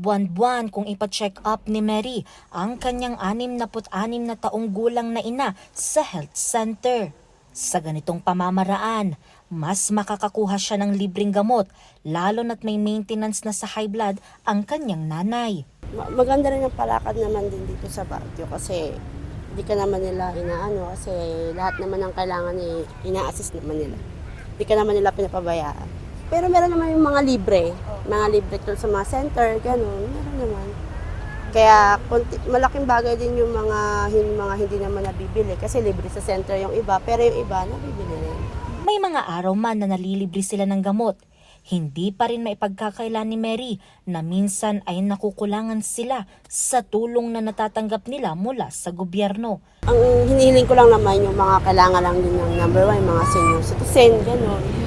buwan-buwan kung ipa-check up ni Mary ang kanyang 66 na taong gulang na ina sa health center. Sa ganitong pamamaraan, mas makakakuha siya ng libreng gamot lalo na't may maintenance na sa high blood ang kanyang nanay. Ma- Maganda rin ang palakad naman din dito sa Baguio kasi hindi ka naman nila inaano kasi lahat naman ng kailangan eh, ina-assist naman nila. Hindi ka naman nila pinapabayaan. Pero meron naman yung mga libre, mga libre tol sa mga center, ganun, meron naman. Kaya konti, malaking bagay din yung mga, yung mga hindi naman nabibili kasi libre sa center yung iba, pero yung iba nabibili rin. May mga araw man na nalilibre sila ng gamot. Hindi pa rin maipagkakaila ni Mary na minsan ay nakukulangan sila sa tulong na natatanggap nila mula sa gobyerno. Ang hinihiling ko lang naman yung mga kailangan lang din ng number one, mga senior citizen, gano'n.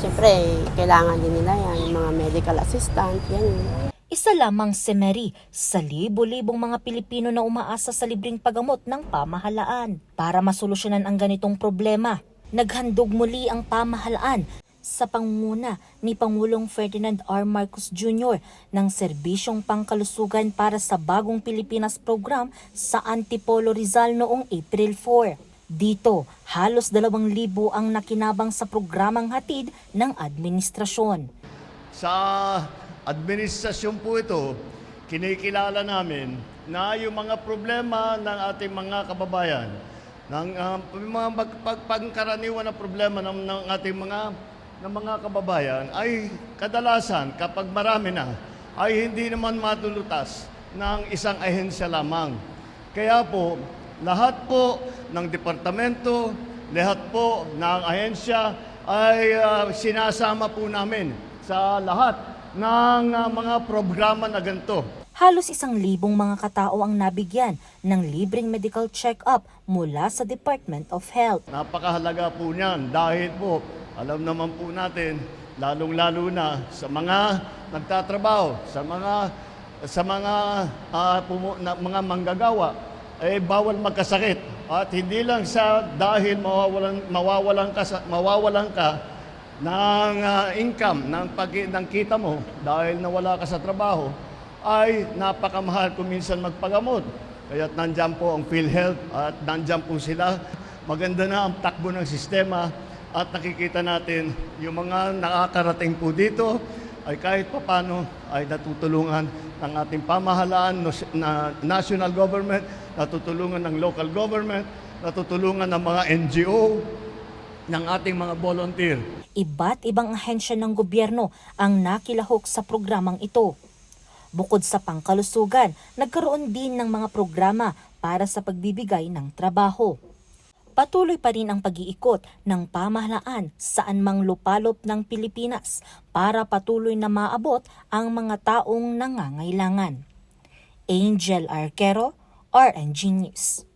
Siyempre, kailangan din nila yan, yung mga medical assistant, yan. Isa lamang si Mary sa libo-libong mga Pilipino na umaasa sa libreng paggamot ng pamahalaan. Para masolusyonan ang ganitong problema, naghandog muli ang pamahalaan sa pangunguna ni Pangulong Ferdinand R. Marcos Jr. ng serbisyong pangkalusugan para sa Bagong Pilipinas program sa Antipolo Rizal noong April 4. Dito, halos dalawang libo ang nakinabang sa programang hatid ng administrasyon. Sa administrasyon po ito, kinikilala namin na yung mga problema ng ating mga kababayan, ng uh, mga mag- pag- pangkaraniwan na problema ng, ng ating mga ng mga kababayan ay kadalasan kapag marami na ay hindi naman matulutas ng isang ahensya lamang. Kaya po, lahat po ng departamento, lahat po ng ahensya ay ah, sinasama po namin sa lahat ng ah, mga programa na ganito. Halos isang libong mga katao ang nabigyan ng libreng medical check-up mula sa Department of Health. Napakahalaga po niyan dahil po alam naman po natin lalong-lalo na sa mga nagtatrabaho, sa mga sa mga ah, pumu- na, mga manggagawa eh bawal magkasakit at hindi lang sa dahil mawawalan mawawalan ka sa, mawawalan ka ng ah, income ng pag ng kita mo dahil nawala ka sa trabaho ay napakamahal kung minsan magpagamot. Kaya nandyan po ang PhilHealth at nandyan po sila. Maganda na ang takbo ng sistema at nakikita natin yung mga nakakarating po dito ay kahit papano ay natutulungan ng ating pamahalaan, na national government, natutulungan ng local government, natutulungan ng mga NGO, ng ating mga volunteer. Iba't ibang ahensya ng gobyerno ang nakilahok sa programang ito. Bukod sa pangkalusugan, nagkaroon din ng mga programa para sa pagbibigay ng trabaho. Patuloy pa rin ang pag-iikot ng pamahalaan saan mang lupalop ng Pilipinas para patuloy na maabot ang mga taong nangangailangan. Angel Arquero, RNG News.